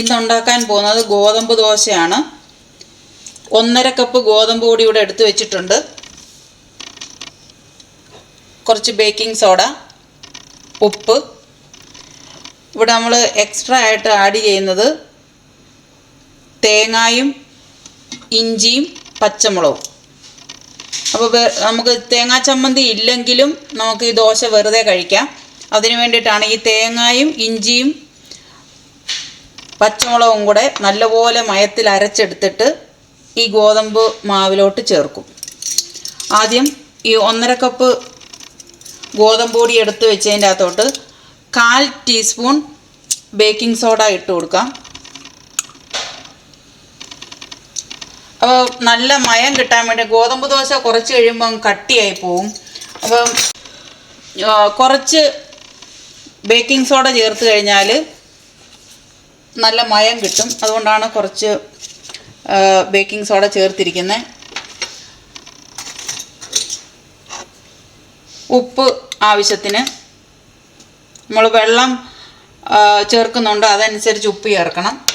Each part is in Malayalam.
ഇന്ന് ഉണ്ടാക്കാൻ പോകുന്നത് ഗോതമ്പ് ദോശയാണ്. ഒന്നര കപ്പ് ഗോതമ്പ് പൊടി ഇവിടെ എടുത്തു വെച്ചിട്ടുണ്ട്. കുറച്ച് ബേക്കിംഗ് സോഡ ഉപ്പ്. ഇവിടെ നമ്മൾ എക്സ്ട്രാ ആയിട്ട് ആഡ് ചെയ്യുന്നത് തേങ്ങായും ഇഞ്ചിയും പച്ചമുളകും. അപ്പോൾ നമുക്ക് തേങ്ങാ ചമ്മന്തി ഇല്ലെങ്കിലും നമുക്ക് ഈ ദോശ വെറുതെ കഴിക്കാം. അതിന് വേണ്ടിയിട്ടാണ് ഈ തേങ്ങായും ഇഞ്ചിയും പച്ചമുളകും കൂടെ നല്ലപോലെ മയത്തിൽ അരച്ചെടുത്തിട്ട് ഈ ഗോതമ്പ് മാവിലോട്ട് ചേർക്കും. ആദ്യം ഈ ഒന്നര കപ്പ് ഗോതമ്പ് പൊടി എടുത്ത് വെച്ചതിന്റെ അകത്തോട്ട് കാൽ ടീസ്പൂൺ ബേക്കിംഗ് സോഡ ഇട്ട് കൊടുക്കാം. അപ്പോൾ നല്ല മയം കിട്ടാൻ വേണ്ടി ഗോതമ്പ് ദോശ കുറച്ച് കഴിയുമ്പം കട്ടിയായി പോവും. അപ്പം കുറച്ച് ബേക്കിംഗ് സോഡ ചേർത്ത് കഴിഞ്ഞാൽ നല്ല മയം കിട്ടും. അതുകൊണ്ടാണ് കുറച്ച് ബേക്കിംഗ് സോഡ ചേർത്തിരിക്കുന്നത് ഉപ്പ് ആവശ്യത്തിന്. നമ്മൾ വെള്ളം ചേർക്കുന്നുണ്ട്. അതനുസരിച്ച് ഉപ്പ് ചേർക്കണം.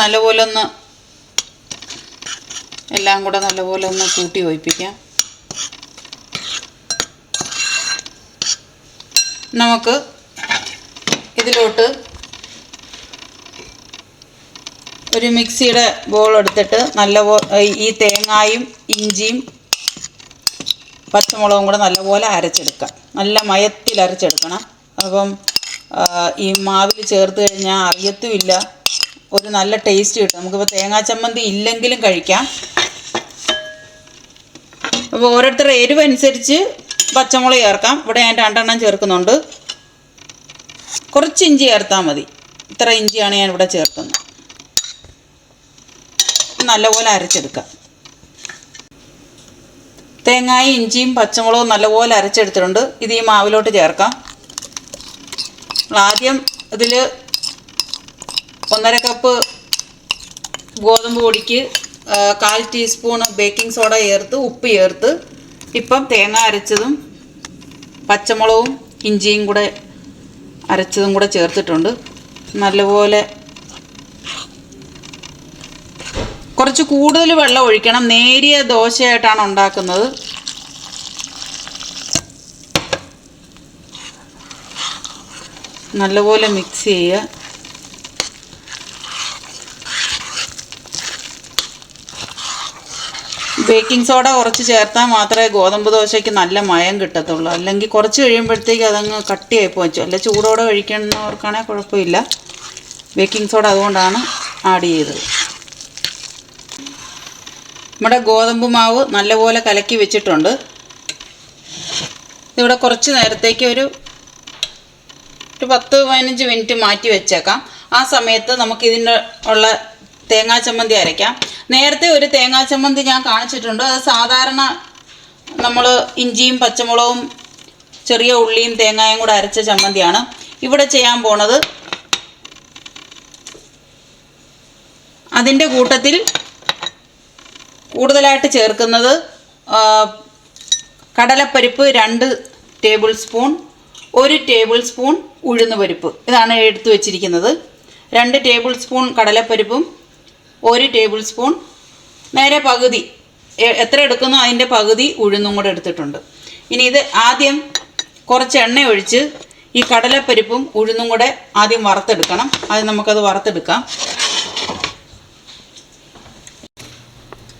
നല്ലപോലെ ഒന്ന് എല്ലാം കൂടെ നല്ലപോലെ ഒന്ന് കൂട്ടി ഒഴിപ്പിക്കാം. നമുക്ക് ഇതിലോട്ട് ഒരു മിക്സിയുടെ ബോൾ എടുത്തിട്ട് നല്ല ഈ തേങ്ങായും ഇഞ്ചിയും പച്ചമുളകും കൂടെ നല്ലപോലെ അരച്ചെടുക്കുക. നല്ല മയത്തിൽ അരച്ചെടുക്കണം. അപ്പം ഈ മാവിൽ ചേർത്ത് കഴിഞ്ഞാൽ അറിയത്തുമില്ല. ഒരു നല്ല ടേസ്റ്റ് കിട്ടും. നമുക്കിപ്പോൾ തേങ്ങാ ചമ്മന്തി ഇല്ലെങ്കിലും കഴിക്കാം. അപ്പോൾ ഓരോരുത്തരുടെ എരിവനുസരിച്ച് പച്ചമുളക് ചേർക്കാം. ഇവിടെ ഞാൻ രണ്ടെണ്ണം ചേർക്കുന്നുണ്ട്. കുറച്ച് ഇഞ്ചി ചേർത്താൽ മതി. ഇത്ര ഇഞ്ചിയാണ് ഞാൻ ഇവിടെ ചേർക്കുന്നത് നല്ലപോലെ അരച്ചെടുക്കാം. തേങ്ങായും ഇഞ്ചിയും പച്ചമുളകും നല്ലപോലെ അരച്ചെടുത്തിട്ടുണ്ട്. ഇത് ഈ മാവിലോട്ട് ചേർക്കാം. ആദ്യം ഇതിൽ ഒന്നര കപ്പ് ഗോതമ്പ് പൊടിക്ക് കാൽ ടീസ്പൂൺ ബേക്കിംഗ് സോഡ ചേർത്ത് ഉപ്പ് ചേർത്ത് ഇപ്പം തേങ്ങ അരച്ചതും പച്ചമുളകും ഇഞ്ചിയും കൂടെ അരച്ചതും കൂടെ ചേർത്തിട്ടുണ്ട്. നല്ലപോലെ കുറച്ച് കൂടുതൽ വെള്ളം ഒഴിക്കണം. നേരിയ ദോശയായിട്ടാണ് ഉണ്ടാക്കുന്നത്. നല്ലപോലെ മിക്സ് ചെയ്യുക. ബേക്കിംഗ് സോഡ കുറച്ച് ചേർത്താൽ മാത്രമേ ഗോതമ്പ് ദോശയ്ക്ക് നല്ല മയം കിട്ടത്തുള്ളൂ. അല്ലെങ്കിൽ കുറച്ച് കഴിയുമ്പോഴത്തേക്ക് അതങ്ങ് കട്ടിയായി പോച്ചു അല്ല ചൂടോടെ കഴിക്കുന്നവർക്കാണെങ്കിൽ കുഴപ്പമില്ല. ബേക്കിംഗ് സോഡ അതുകൊണ്ടാണ് ആഡ് ചെയ്തത്. നമ്മുടെ ഗോതമ്പ് മാവ് നല്ലപോലെ കലക്കി വെച്ചിട്ടുണ്ട്. ഇവിടെ കുറച്ച് നേരത്തേക്ക് ഒരു ഒരു പത്ത് പതിനഞ്ച് മിനിറ്റ് മാറ്റി വെച്ചേക്കാം. ആ സമയത്ത് നമുക്ക് ഇതിന്റെ ഉള്ള തേങ്ങാ ചമ്മന്തി അരയ്ക്കാം. നേരത്തെ ഒരു തേങ്ങാ ചമ്മന്തി ഞാൻ കാണിച്ചിട്ടുണ്ട്. അത് സാധാരണ നമ്മൾ ഇഞ്ചിയും പച്ചമുളകും ചെറിയ ഉള്ളിയും തേങ്ങായും കൂടെ അരച്ച ചമ്മന്തിയാണ്. ഇവിടെ ചെയ്യാൻ പോണത് അതിന്റെ കൂട്ടത്തിൽ കൂടുതലായിട്ട് ചേർക്കുന്നത് കടലപ്പരിപ്പ് രണ്ട് ടേബിൾ സ്പൂൺ ഒരു ടേബിൾ സ്പൂൺ ഉഴുന്ന് പരിപ്പ് ഇതാണ് എടുത്തു വെച്ചിരിക്കുന്നത്. രണ്ട് ടേബിൾ സ്പൂൺ കടലപ്പരിപ്പും ഒരു ടേബിൾ സ്പൂൺ നേരെ പകുതി എത്ര എടുക്കുന്നോ അതിന്റെ പകുതി ഉഴുന്നും കൂടെ എടുത്തിട്ടുണ്ട്. ഇനി ഇത് ആദ്യം കുറച്ച് എണ്ണ ഒഴിച്ച് ഈ കടലപ്പരിപ്പും ഉഴുന്നും കൂടെ ആദ്യം വറുത്തെടുക്കണം. അത് നമുക്കത് വറുത്തെടുക്കാം.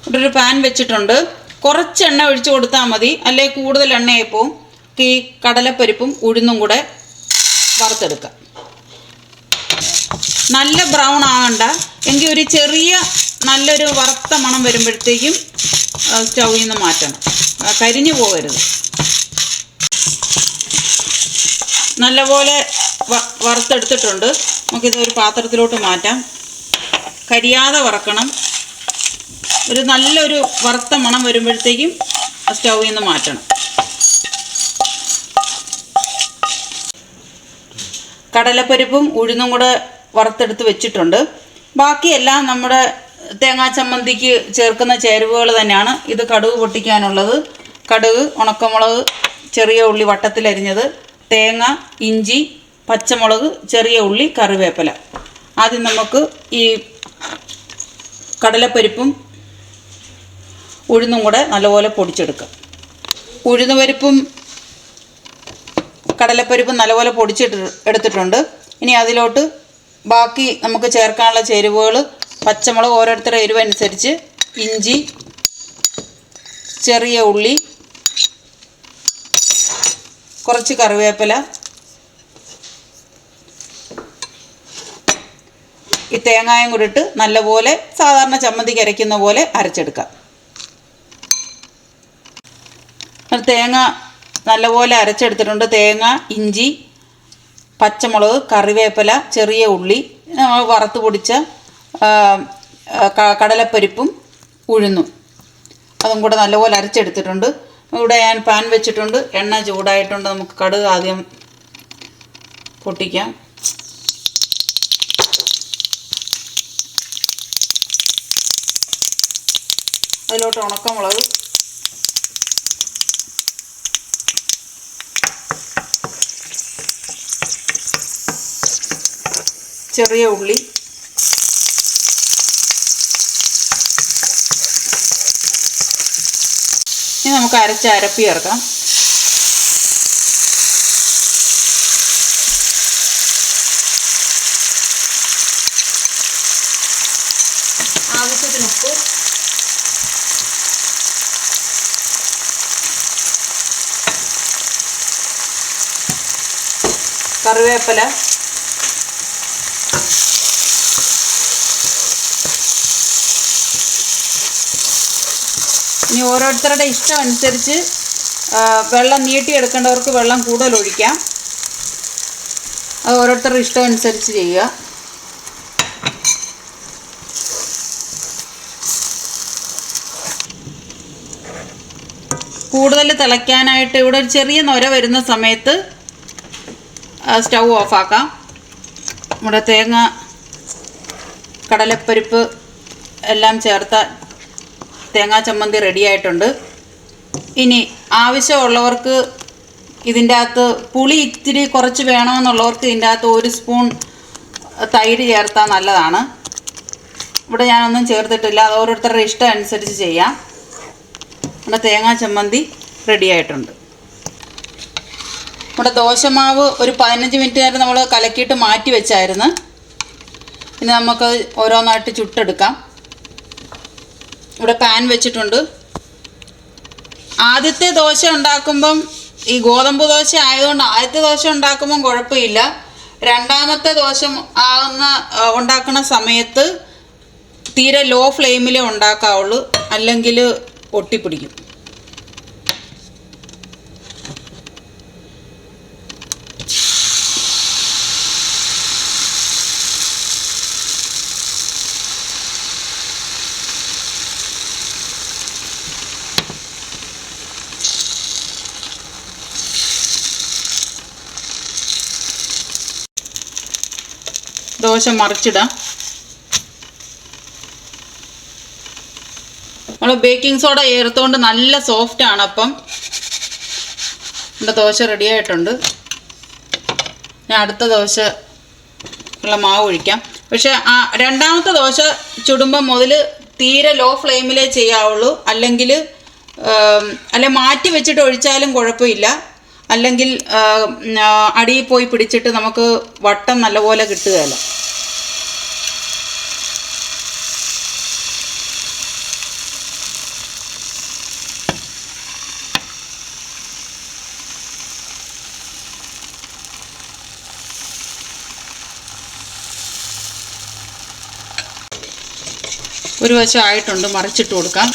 ഇവിടെ ഒരു പാൻ വെച്ചിട്ടുണ്ട്. കുറച്ച് എണ്ണ ഒഴിച്ച് കൊടുത്താൽ മതി. അല്ലെങ്കിൽ കൂടുതൽ എണ്ണയായിപ്പോവും ഈ കടലപ്പരിപ്പും ഉഴുന്നും കൂടെ വറുത്തെടുക്കാം. നല്ല ബ്രൗൺ ആകണ്ട എങ്കിൽ ഒരു ചെറിയ നല്ലൊരു വറുത്ത മണം വരുമ്പോഴത്തേക്കും സ്റ്റൗവിൽ നിന്ന് മാറ്റണം. കരിഞ്ഞു പോകരുത്. നല്ലപോലെ വറുത്തെടുത്തിട്ടുണ്ട്. നമുക്കിത് ഒരു പാത്രത്തിലോട്ട് മാറ്റാം. കരിയാതെ വറക്കണം. ഒരു നല്ലൊരു വറുത്ത മണം വരുമ്പോഴത്തേക്കും സ്റ്റൗവിൽ നിന്ന് മാറ്റണം. കടലപ്പരിപ്പും ഉഴുന്നും കൂടെ വറുത്തെടുത്ത് വെച്ചിട്ടുണ്ട്. ബാക്കിയെല്ലാം നമ്മുടെ തേങ്ങാ ചമ്മന്തിക്ക് ചേർക്കുന്ന ചേരുവകൾ തന്നെയാണ്. ഇത് കടുക് പൊട്ടിക്കാനുള്ളത്. കടുക് ഉണക്കമുളക് ചെറിയ ഉള്ളി വട്ടത്തിലരിഞ്ഞത് തേങ്ങ ഇഞ്ചി പച്ചമുളക് ചെറിയ ഉള്ളി കറിവേപ്പില. ആദ്യം നമുക്ക് ഈ കടലപ്പരിപ്പും ഉഴുന്നും കൂടെ നല്ലപോലെ പൊടിച്ചെടുക്കാം. ഉഴുന്നുപരിപ്പും കടലപ്പരിപ്പും നല്ലപോലെ പൊടിച്ചിട്ട് എടുത്തിട്ടുണ്ട്. ഇനി അതിലോട്ട് ബാക്കി നമുക്ക് ചേർക്കാനുള്ള ചേരുവകൾ പച്ചമുളക് ഓരോരുത്തരുടെ എരിവനുസരിച്ച് ഇഞ്ചി ചെറിയ ഉള്ളി കുറച്ച് കറിവേപ്പില ഈ തേങ്ങായും കൂടി ഇട്ട് നല്ലപോലെ സാധാരണ ചമ്മന്തിക്ക് അരയ്ക്കുന്ന പോലെ അരച്ചെടുക്കാം. തേങ്ങ നല്ലപോലെ അരച്ചെടുത്തിട്ടുണ്ട്. തേങ്ങ ഇഞ്ചി പച്ചമുളക് കറിവേപ്പില ചെറിയ ഉള്ളി നമ്മൾ വറുത്ത് പൊടിച്ച കടലപ്പരിപ്പും ഉഴുന്നു. അതും കൂടെ നല്ലപോലെ അരച്ചെടുത്തിട്ടുണ്ട്. ഇവിടെ ഞാൻ പാൻ വെച്ചിട്ടുണ്ട്. എണ്ണ ചൂടായിട്ടുണ്ട്. നമുക്ക് കടുക് ആദ്യം പൊട്ടിക്കാം. അതിലോട്ട് ഉണക്കമുളക്. ചെറിയ ഉള്ളി. ഇനി നമുക്ക് അരച്ച് അരപ്പി ചേർക്കാം. ആവശ്യത്തിന് ഉപ്പ്. കറിവേപ്പില. ഇനി ഓരോരുത്തരുടെ ഇഷ്ടം അനുസരിച്ച് വെള്ളം നീട്ടിയെടുക്കേണ്ടവർക്ക് വെള്ളം കൂടുതൽ ഒഴിക്കാം. അത് ഓരോരുത്തരുടെ ഇഷ്ടം അനുസരിച്ച് ചെയ്യുക. കൂടുതൽ തിളയ്ക്കാനായിട്ട് ഇവിടെ ഒരു ചെറിയ നൊര വരുന്ന സമയത്ത് സ്റ്റൗ ഓഫാക്കാം. നമ്മുടെ തേങ്ങ കടലപ്പരിപ്പ് എല്ലാം ചേർത്ത തേങ്ങാ ചമ്മന്തി റെഡി ആയിട്ടുണ്ട്. ഇനി ആവശ്യമുള്ളവർക്ക് ഇതിന്റെ അകത്ത് പുളി ഇത്തിരി കുറച്ച് വേണമെന്നുള്ളവർക്ക് ഇതിന്റെ അകത്ത് ഒരു സ്പൂൺ തൈര് ചേർത്താൽ നല്ലതാണ്. ഇവിടെ ഞാനൊന്നും ചേർത്തിട്ടില്ല. അത് ഓരോരുത്തരുടെ ഇഷ്ടം അനുസരിച്ച് ചെയ്യാം. നമ്മുടെ തേങ്ങാ ചമ്മന്തി റെഡി ആയിട്ടുണ്ട്. നമ്മുടെ ദോശമാവ് ഒരു പതിനഞ്ച് മിനിറ്റ് നേരം നമ്മൾ കലക്കിയിട്ട് മാറ്റി വെച്ചായിരുന്നു. ഇനി നമുക്ക് ഓരോന്നായിട്ട് ചുട്ടെടുക്കാം. ഇവിടെ പാൻ വെച്ചിട്ടുണ്ട്. ആദ്യത്തെ ദോശ ഉണ്ടാക്കുമ്പം ഈ ഗോതമ്പ് ദോശ ആയതുകൊണ്ട് ആദ്യത്തെ ദോശ ഉണ്ടാക്കുമ്പം കുഴപ്പമില്ല. രണ്ടാമത്തെ ദോശ ആകുന്ന ഉണ്ടാക്കുന്ന സമയത്ത് തീരെ ലോ ഫ്ലെയിമിലേ ഉണ്ടാക്കാവുള്ളൂ. അല്ലെങ്കിൽ ഒട്ടിപ്പിടിക്കും ദോശ മറിച്ചിടാം. നമ്മൾ ബേക്കിംഗ് സോഡ ചേർത്തുകൊണ്ട് നല്ല സോഫ്റ്റ് ആണ് അപ്പം. നമ്മുടെ ദോശ റെഡി ആയിട്ടുണ്ട്. ഞാൻ അടുത്ത ദോശ ഉള്ള മാവ് ഒഴിക്കാം. പക്ഷെ ആ രണ്ടാമത്തെ ദോശ ചുടുമ്പം മുതൽ തീരെ ലോ ഫ്ലെയിമിലേ ചെയ്യാവുള്ളൂ. അല്ലെങ്കിൽ അല്ലെ മാറ്റി വെച്ചിട്ട് ഒഴിച്ചാലും കുഴപ്പമില്ല. അല്ലെങ്കിൽ അടിയിൽ പോയി പിടിച്ചിട്ട് നമുക്ക് വട്ടം നല്ലപോലെ കിട്ടുകയില്ല. ഒരു വശം ആയിട്ടുണ്ട് മറിച്ചിട്ട് കൊടുക്കാം.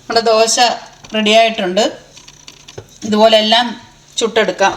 നമ്മുടെ ദോശ റെഡിയായിട്ടുണ്ട് ഇതുപോലെ എല്ലാം ചുട്ടെടുക്കാം.